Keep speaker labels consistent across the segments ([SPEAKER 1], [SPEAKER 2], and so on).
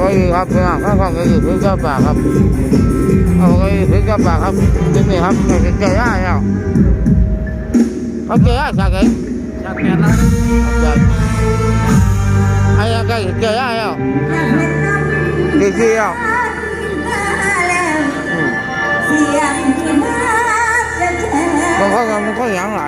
[SPEAKER 1] ไว้ครับพี่น้องข้าวของก็อยู่พื้นเจ้าป่าครับเอาไว้พื้นเจ้าป่าครับที่นี่ครับไม่เจอได้แล้วเขาเจอได้สักไง
[SPEAKER 2] จากแปดล้าน
[SPEAKER 1] ไอ้ยังไงเจอได้แล้วดีทีแล้ว
[SPEAKER 3] เสียงที่มาจะเธอ
[SPEAKER 1] มันเขามันเขาหยังหล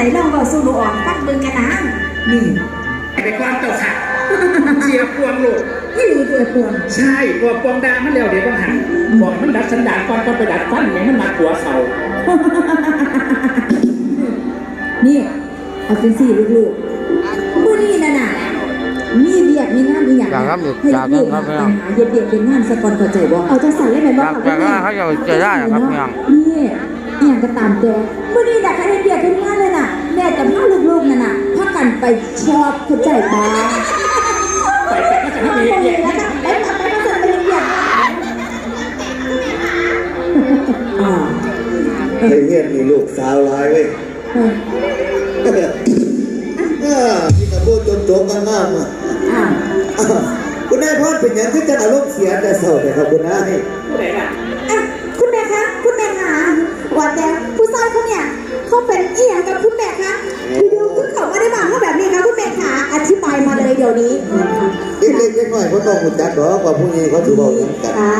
[SPEAKER 3] ไหนลอ
[SPEAKER 1] ง
[SPEAKER 3] บอกสู้ดูออกฟังเบิ่งกันนะนี่
[SPEAKER 2] ไปความเจ้าค่ะเสียพวงโลด
[SPEAKER 3] นี่คือตัวปวง
[SPEAKER 2] ใช่พวงปวงดามันเร็วเดี๋ยวต้องหันบอกมันดัดสันดานก่อนก็ไปดัดฟันเนี่ยมันมาหัวเขา
[SPEAKER 3] นี่เอาเป็นสี่ลูกๆผู้นี้น่ะน่ะมีเบียดมีงานมีอย่าง
[SPEAKER 1] อยากครับอีก
[SPEAKER 3] ให้
[SPEAKER 1] อยาก
[SPEAKER 3] ลูก
[SPEAKER 1] ครั
[SPEAKER 3] ๆ
[SPEAKER 1] บ
[SPEAKER 3] ไปหาเย็ดเบียดเป็นงานสะกอนเข้าใจบ่เอาจะสั่นเลยแม่นบ่
[SPEAKER 1] อยากอยากให้เขาจะเจอได้ครับพี่น้อง
[SPEAKER 3] นี่อหย่างก็ตามแต่ผู้นี้น่ะใครเฮ็ดเบียดเป็นงานเลยน่ะ แม่กับพ่อลูกๆน่ะน่ะพากันไปชอบเข้าใจบ่
[SPEAKER 2] ไปไปก็จะให้มีเรียก
[SPEAKER 4] ไอ้เฮียมีลูกสาวหลายเว้ยเออที่กระพูดจนโจมกันมากอะอ้าวคุณนายพรเป็นอย่างที่จะอารมณ์เสียแต่เศร้าเลยครับคุณนาย
[SPEAKER 2] ผู้ใดล่ะ
[SPEAKER 3] คุณแม่คะคุณแม่คะว่าแต่ผู้ชายเขาเนี่ย เขาเป็นอีหยังกับคุณแม่คะอยู่ๆขึ้นเขาไม่ได้มาเขาแบบนี้คะคุณแม่คะอธิบายมาเลยเดี๋ยวนี้
[SPEAKER 4] เล็กๆน้อยๆก็ต้องหุ่นจักหรอกว่าผู้นี้เขาถือบอกอย่างกัน
[SPEAKER 3] คะ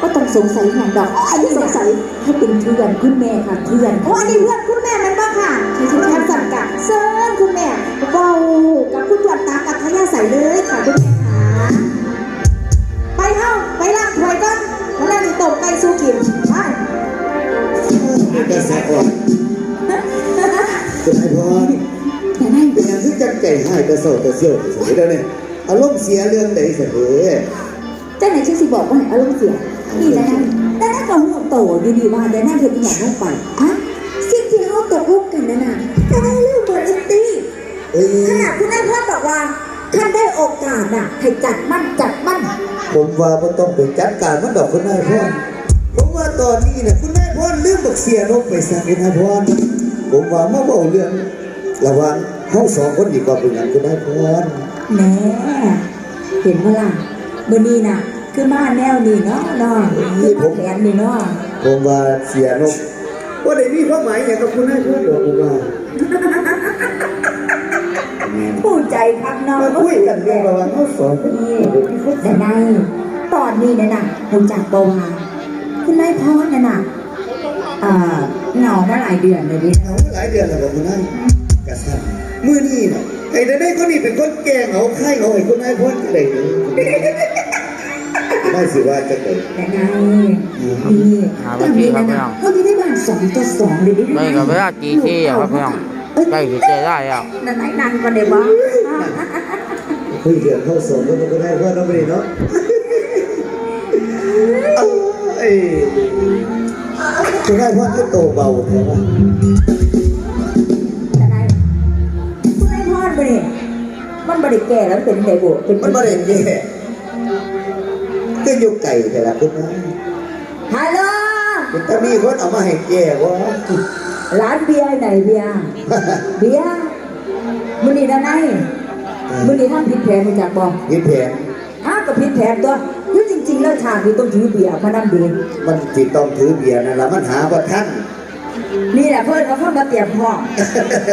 [SPEAKER 3] ก็ต้องสงสัยแห่งดอกอันนี้สงสัยเขาเป็นเพื่อนคุณแม่ค่ะเพื่อนโอ้อันนี้เพื่อนคุณแม่ บอกว่า
[SPEAKER 4] ให้อารมณ์เสีย
[SPEAKER 3] นี่แล้วนั่นแล้วนั่นก็หูโตอยู่ดีว่าแต่นั่นเห็นอย่างลงไปอะสิ่งที่เขาตกลงกันนั่นน่ะก็ได้เรื่องเบอร์อินตี้
[SPEAKER 4] เอ้ย
[SPEAKER 3] ขนาดคุณนายพ่อบอกว่าท่านได้โอกาสน่ะให้จัดมั่นจัดมั่น
[SPEAKER 4] ผมว่าไม่ต้องไปจัดการมันดอกคุณนายพรผมว่าตอนนี้เนี่ยคุณนายพรลืมบักเสียนกไปซะคุณนายพรผมว่ามาบอกเรื่องระหว่างเฮาสองคนดีกว่าเป็นอย่างคุณนายพร
[SPEAKER 3] แหม่เห็นเมื่อล่ะเมื่อนี้น่ะ คือมาแนวนี้เนาะเนาะคือมาแผนนี่เนาะ
[SPEAKER 4] ผมว่าเสียนกว่าได้มีความหมายอย่างกับคุณนายพรหรอกผมว่า
[SPEAKER 3] ผู้ใจครับเนาะ
[SPEAKER 4] มาคุยกันเรื่องระหว่างเฮาสองคน
[SPEAKER 3] นี่แต่ในตอนนี้เนี่ยน่ะผมจากบวาคุณนายพ่อเนี่ยน่ะอ่าเหงามาหลายเดือนเลยดิ
[SPEAKER 4] เอาหลายเดือนแล้วกับคุณนายกระสันมื้อนี้น่ะไอ้ได้คนนี้เป็นคนแกล้งเอาไข่เอาไอ้คุณนายพรจะได้ ไม่สิว่าจะเกิด
[SPEAKER 3] แต่ในนี่ตอนนี้นะนะเขาจะได้บ้านสองต่อสองเลยดิ
[SPEAKER 1] ไม่กับเวลากี่ที่อะครับพี่น้องใกล้จะเจอได้แล้ว
[SPEAKER 3] นั่นไหนนั่งก่อนได้บ่
[SPEAKER 4] คุยเรื่องเข้าสองก็มันก็ได้เพื่อนเราไปเนาะเอ้ยคุณได้พ่อที่โตเบาแท้ว่า
[SPEAKER 3] แต่ไหนคุณนายพ่อบ่นี่มันบ่ได้แก่แล้วเป็นไดบ่เป็น
[SPEAKER 4] มันไม่ได้แย่ก็ อยู่ไก่แต่ละคุณนะ
[SPEAKER 3] ฮัลโหล
[SPEAKER 4] คุณตามีคนเอามาให้แก่วะ
[SPEAKER 3] ร้านเบียร์ไหนเบียร์เบียร์มื้อนี้นะนายมื้อนี้ทำผิดแผนมาจากบ่
[SPEAKER 4] ยินแผน
[SPEAKER 3] อ้าวก็ผิดแผนตัวคือจริง ๆ แล้วฉากนี้ต้องถือเบียร์มานั่งเดน
[SPEAKER 4] มันจิต้องถือเบียร์นั่นละมันหาว่าท่าน
[SPEAKER 3] นี่แหละเพื่อนเขาเข้ามาเตรียมพร้อม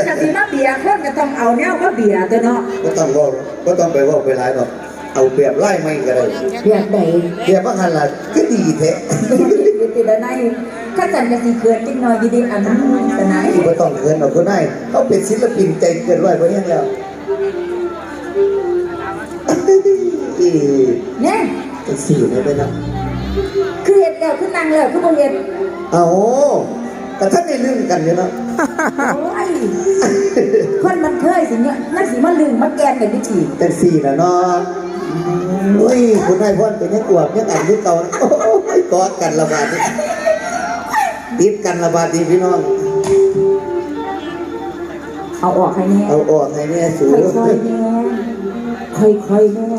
[SPEAKER 3] ถ้าสิมาเบียร์เพื่อนก็ต้องเอาแนวมาเบียร์ตัวเนาะ
[SPEAKER 4] ก็ต้องว่าก็ต้องไปว่าไปหลายหรอก เอาเปรียบไล่ไม่ก็ได้
[SPEAKER 3] เบียร์ไหน
[SPEAKER 4] เปรียบว่าหันละก็ดีแท้
[SPEAKER 3] ติดในข้าจันจะสีเกินจิ้งน้อยดีๆอันนั้นสนาย
[SPEAKER 4] ที่ก็ต้องเกินเอาคนได้เขาเป็นศิลปินใจเกินร้อยกว่านี้แล้วอี
[SPEAKER 3] เนี่ย
[SPEAKER 4] ไอ้สี่เนี่ยไปนะ
[SPEAKER 3] คือเห็ดแล้วคือนั่งแล้วคือบ่เห็ด
[SPEAKER 4] เอาแต่ท่านได้เรื่องกันอยู่เนาะ
[SPEAKER 3] โอ้ยคนมันเคยสิเนี่ยนั่นสิมาลืมมาแกนกันวิธี
[SPEAKER 4] แต่สี่นะเนาะโอ้ยคุณนายพ่อนเป็นยังอวบยังอันที่เก่าโอ้ยกอดกันระบาดนี่ติดกันระบาดดีพี่น้อง
[SPEAKER 3] เอาออกให้แน่
[SPEAKER 4] เอาออกให้เนี่ยสู
[SPEAKER 3] ค่อยๆแน่ค่อยๆแน่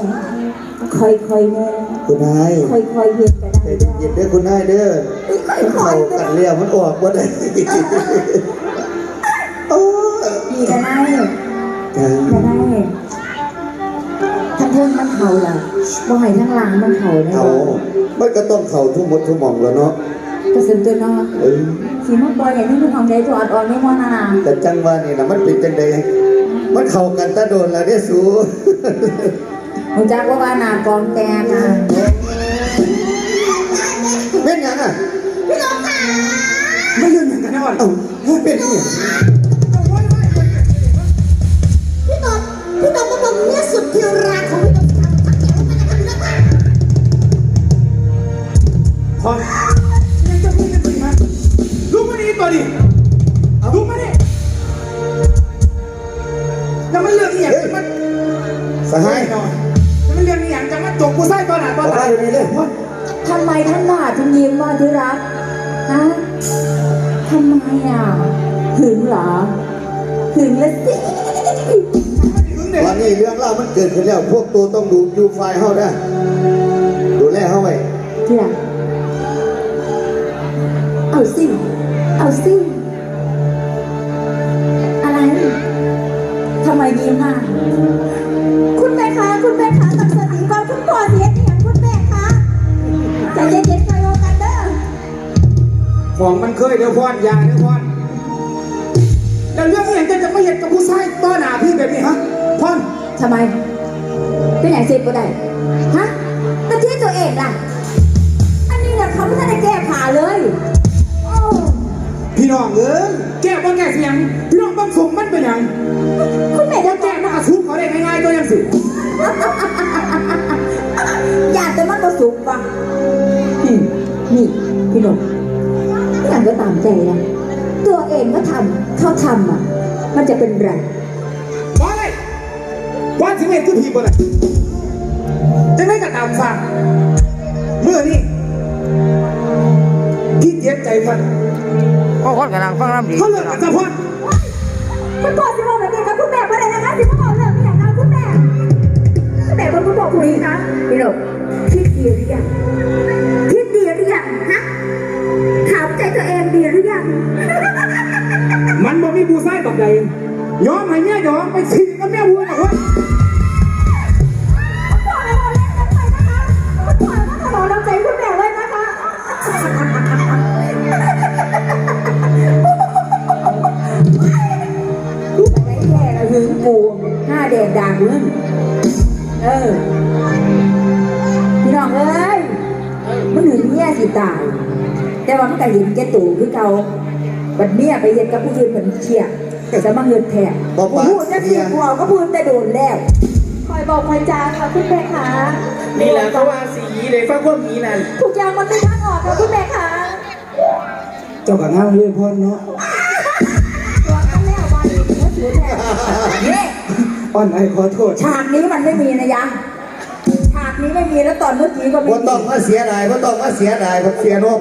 [SPEAKER 3] ค่อยๆแน่
[SPEAKER 4] คุณนาย
[SPEAKER 3] ค่อยๆเห็ดก็
[SPEAKER 4] ใจ
[SPEAKER 3] ได้
[SPEAKER 4] เย็นๆเด้อคุณนายเด้อเข้ากันเรียวมันออกว่าได้
[SPEAKER 3] เทิงมันเข่าล่ะบ่ให้ทั้งหลังมันเข่าแน่
[SPEAKER 4] เอามันก็ต้องเข่าทุกหมดทุกหม่องแล้วเนาะ
[SPEAKER 3] กระสินตัวเนาะ
[SPEAKER 4] เออ
[SPEAKER 3] สีมันบอยอย่างนี้คือความใจตัวอ่อนๆไม่มอนา
[SPEAKER 4] แต่จังว่านี่นะมันเป็นจังใดมันเข้ากันตะโดนแล้วเนี่ยสู
[SPEAKER 3] หนูจักว่าว่าหนากองแกนะ
[SPEAKER 4] เป็นหยังอะ
[SPEAKER 2] ไม่ยืนอย่างกันแน่นอน
[SPEAKER 4] เอ้าเป็นนี่
[SPEAKER 5] พี่
[SPEAKER 4] สหาย
[SPEAKER 2] หน่อยแล้วมันเรื่องอหย่างจะมาจกกูไส้ตอนไหนต
[SPEAKER 4] บ
[SPEAKER 2] อ
[SPEAKER 4] อนก
[SPEAKER 2] ไหน
[SPEAKER 4] ว่าอยู่นี่เลย
[SPEAKER 3] ทำไมท่านหน้าถึงยิ้มว่าที่รักฮะทำไมอะหึงเหรอหึงละสิ
[SPEAKER 4] ตอนนี้เรื่องเล่ามันเกิดขึ้นแล้ว พวกตัวต้องดูยูไฟล์เฮาได้ดูแลเฮาไว้
[SPEAKER 3] ที่รักเอาสิเอาสิอะไรทำไมยิ้มอะ
[SPEAKER 2] ของมันเคยเดี๋ยวพอนยาเดี๋ยวพอนแล้วเรื่องอหย่างจะจะไม่เห็นกับผู้ชายต้อนหน้าพี่แบบนี้ฮะพอน
[SPEAKER 3] ทำไมเป็นอย่างเสร็จก็ได้ฮะแต่ที่ตัวเองล่ะ อันนี้เนี่ยเขาไม่ทันได้แก้ผ่าเลยโอ้
[SPEAKER 2] พี่น้องเอ้ยแก้บ่แก้เสียงพี่น้องต้องส่งมันเป็นหยัง
[SPEAKER 3] คุณแม่
[SPEAKER 2] แล้
[SPEAKER 3] จะ
[SPEAKER 2] วแก้มาอาซุปเขาได้ง่ายๆตัวยังสิ
[SPEAKER 3] อยากจะมันก็สุกปะอืมนี่พี่หนุ่มอย่าง ก็ตามใจนะ ตัวเองก็ทำเขาทำอะ มันจะเป็นไร
[SPEAKER 2] ว่าอะไรว่าสิเห็นทุกทีบ่ได้จะไม่กระตามฟังเมื่อนี้พี่เจ็บใจพัน
[SPEAKER 1] ก็คนกำลังฟังลำดี
[SPEAKER 2] เขาเลิกกันซะพอน
[SPEAKER 3] คุณพ่อสิบอกแบบนี้กับคุณแม่ว่าอะไรนะคะสิพ่อเรื่องนี้อย่างนั้นคุณแม่คุณแม่เป็นคุณบอกคุยนะพี่หนุ่มคิดดีหรือยัง ใจตัวเองดีหรือยัง
[SPEAKER 2] มันบ่มีผู้ชายแบบใดยอมให้เมียยอมไปสิกับ
[SPEAKER 3] แม่วัวหน่อย ต่ว่ามันก็เห็นแก่ตู่คือเก่าบัดเมียไปเห็นกับผู้อื่นเหมือนเชี่ยจะมาเงินแทน
[SPEAKER 4] บอกว่า
[SPEAKER 3] พูดจะสี่กว่าก็พูดแต่โดนแล้ว คอยบอกคอยจาค่ะคุณแม่คะ
[SPEAKER 2] นี่แหละเขาว่าสีเลยฟังพวกนี้นั่น
[SPEAKER 3] ทุกอย่างมันไม่ทางออกค่ะคุณแม่คะ
[SPEAKER 2] เจ้ากับงามเรื่องพ่อเนาะ
[SPEAKER 3] ตัวกันแล้ววันนี้ถือแทนนี่
[SPEAKER 2] อ่อนไอขอโทษ
[SPEAKER 3] ฉากนี้มันไม่มีนะยังฉากนี้ไม่มีแล้วตอนเมื่อกี้ก็ไม่
[SPEAKER 4] ว่า
[SPEAKER 3] มี
[SPEAKER 4] ต้องมาเสียดายว่าต้องมาเสียดายผมเสียนก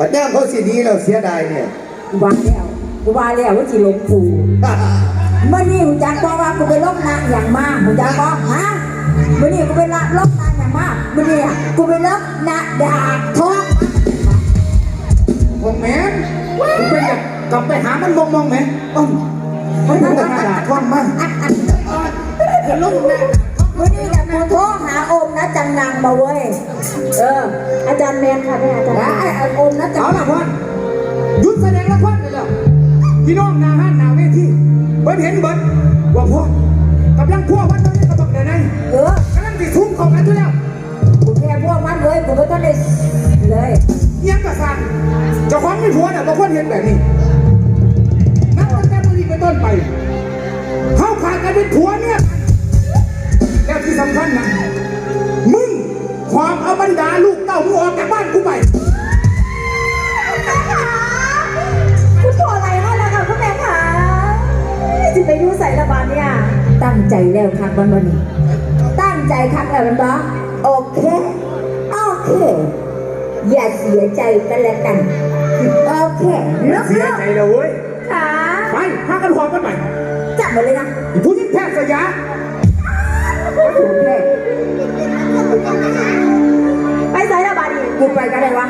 [SPEAKER 4] ปัญญามเขาสิดีแล้วเสียดายเนี่ย
[SPEAKER 3] กูว่าแล้วกูว่าแล้วว่าจีหลงกูเมื่อนี้กูจักบอกว่ากูไปลบนางอย่างมากกูจักบอกฮะเมื่อนี้กูไปละลบนางอย่างมากเมื่อนี้อะกูไปลบนาดาบทอง
[SPEAKER 2] มองแม่ผมเป็นแบบกลับไปหามันมองมองไหมอ้อมมันต้องกระดาษท่อนมาก
[SPEAKER 3] เมื่อนี้ แหละกูมาเว้ย เออ อาจารย์แมนค่ะแม่อาจารย์ไอ้ไอ้อมนะจ๊ะ
[SPEAKER 2] เอาละพ่อนหยุดแสดงละครเลยแล้วพี่น้องหนาห้านหนาเวทีเบิ้เห็นเบิ้ว่าพ่อกำลังพัววันนี้กับบักเดนไน
[SPEAKER 3] เออกำ
[SPEAKER 2] ลังติดทุ่มของกันอยู่แล้ว
[SPEAKER 3] กูแค่พวกมันเลยกูไม่ต้องได้เลย
[SPEAKER 2] เงียบกระสันเจ้าของไม่ผัวเนี่ยบางคนเห็นแบบนี้นับตั้งแต่มือนี้เป็นต้นไปเขาขาดกันเป็นผัวเนี่ยแล้วที่สำคัญนะมึง ความเอาบรรดาลูกเต้ามึงออกจากบ้านกูไป
[SPEAKER 3] คุณพ่ออะไรเขาแล้วค่ะคุณแม่ค่ะสิไปอยู่ใส่ระบาดเนี่ย ตั้งใจแล้วครั้งวันวันนี้ ตั้งใจครั้งแล้วมันบ้าโอเค โอเค อย่าเสียใจกันแล้วกัน โอเค
[SPEAKER 2] อย่าเสียใจเลยเว้ย
[SPEAKER 3] ค่ะ
[SPEAKER 2] ไปพากันหอมกันใหม่
[SPEAKER 3] จับมาเลยนะ
[SPEAKER 2] อีผู้หญิงแพทย์สยาม
[SPEAKER 3] ถูกแน่ ไปใส่ระบาดอีกกูไปกันเลยวะ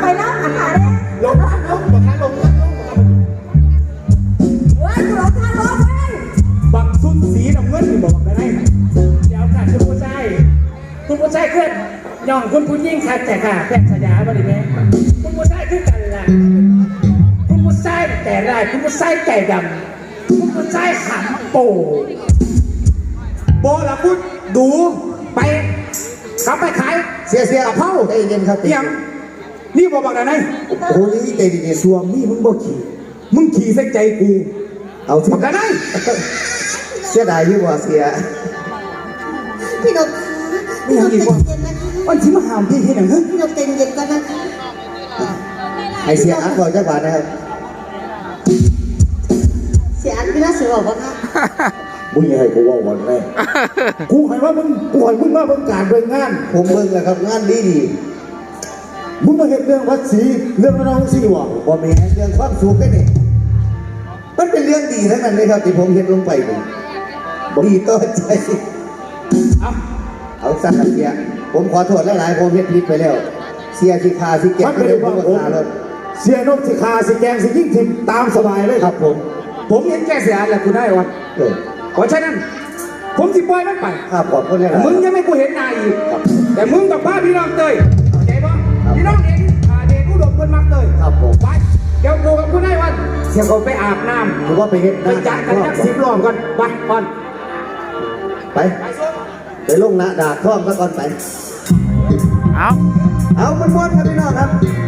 [SPEAKER 3] ไปนะอาหารเลย
[SPEAKER 2] ลงลงบักนั้นลงลงลง
[SPEAKER 3] เฮ้ยกูหลงทางรถเว้ย
[SPEAKER 2] บักสุดสีน้ำเงินนี่บอกได้ไหม
[SPEAKER 6] เดี๋ยวค่ะคุณผู้ชายคุณผู้ชายขึ้นย่องคุณผู้ยิ่งค่ะแต่ค่ะแพทย์สยามบริเวณคุณผู้ชายขึ้นกันล่ะคุณผู้ชายแต่ไรายคุณผู้ชายใจดำคุณผู้ชายขำโป่
[SPEAKER 2] โบละพุดดู ไปขับไปขาย
[SPEAKER 4] เสียเสียเผาใจเย็นครับ
[SPEAKER 2] เตียงนี่บอกบอกได้ไหม
[SPEAKER 4] โอ้ยใจเย็นๆสวมนี่มึงบ่ขี่
[SPEAKER 2] มึงขี่ใส่ใจกู
[SPEAKER 4] เอาสิ
[SPEAKER 2] บอกได้ไหม
[SPEAKER 4] เสียดายอยู่ว่าเสีย
[SPEAKER 5] พี่นกพี่นกใจเย็นๆนะคะ
[SPEAKER 2] มันชิมาหามพี่ที่ไหนเฮ้ย
[SPEAKER 5] พี่นกใจเย็นก่อนนะคะ
[SPEAKER 4] ให้เสียอักก่อนจักบาทนะครับ
[SPEAKER 5] เสียอันพี่น่าเสียบอกว่าค่ะ
[SPEAKER 4] มึงยังให้กูว่าวันแรก
[SPEAKER 2] กูให้ว่ามึงกูให้มึงมาเบิ่งการเบิ่งงาน
[SPEAKER 4] ผมเบิ่งแล้วครับงานดีดี
[SPEAKER 2] มึงมาเห็นเรื่องวัดศรีเรื่องน้องสีวะ
[SPEAKER 4] ๆบ่แม่นเรื่องความสุขกันนี่มันเป็นเรื่องดีทั้งนั้นเลยครับที่ผมเห็นลงไปนี่ดีต่อใจ
[SPEAKER 2] เอา
[SPEAKER 4] เอาสั่นครับเสียผมขอโทษหลายๆผมเฮ็ดผิดไปแล้ว เสียสิคาสิเก็บ
[SPEAKER 2] มันเป็น
[SPEAKER 4] เรื่อง
[SPEAKER 2] ค
[SPEAKER 4] ผ
[SPEAKER 2] วาม
[SPEAKER 4] ม
[SPEAKER 2] ผม
[SPEAKER 4] คาแล้ว
[SPEAKER 2] เสียนกสิคาสิแกงสิยิ่งทิมตามสบายเลย
[SPEAKER 4] ครับผม
[SPEAKER 2] ผมเห็นแกเสียอันแล้วกูได้วัน
[SPEAKER 4] เออ
[SPEAKER 2] ขอใช้นั้น ผมสิปล่อยมันไป
[SPEAKER 4] ครับขอบคุณหลาย
[SPEAKER 2] แต่
[SPEAKER 4] ๆ
[SPEAKER 2] มึงยังไม่กูเห็นหนายอีก
[SPEAKER 4] ครับ
[SPEAKER 2] แต่มึงกับป้าพี่น้องเตยเข้าใจปะ
[SPEAKER 4] ครับ
[SPEAKER 2] พี่น้องเองอ่าเด็กผู้ดมเพิ่นมักเตย
[SPEAKER 4] ครับผม
[SPEAKER 2] ไป เดี๋ยวกูกับกูได้วันเสียเขาไปอาบน้
[SPEAKER 4] ผมว่าไปเฮ็ดำ
[SPEAKER 2] ไปจัดกันจักสิบรอบก่อนไปก่อน
[SPEAKER 4] ไปไปลงหน้าดาดท่อมซะก่อนไป
[SPEAKER 1] เอา
[SPEAKER 4] เอามันม้วนครับพี่น้องครับ
[SPEAKER 1] ครับ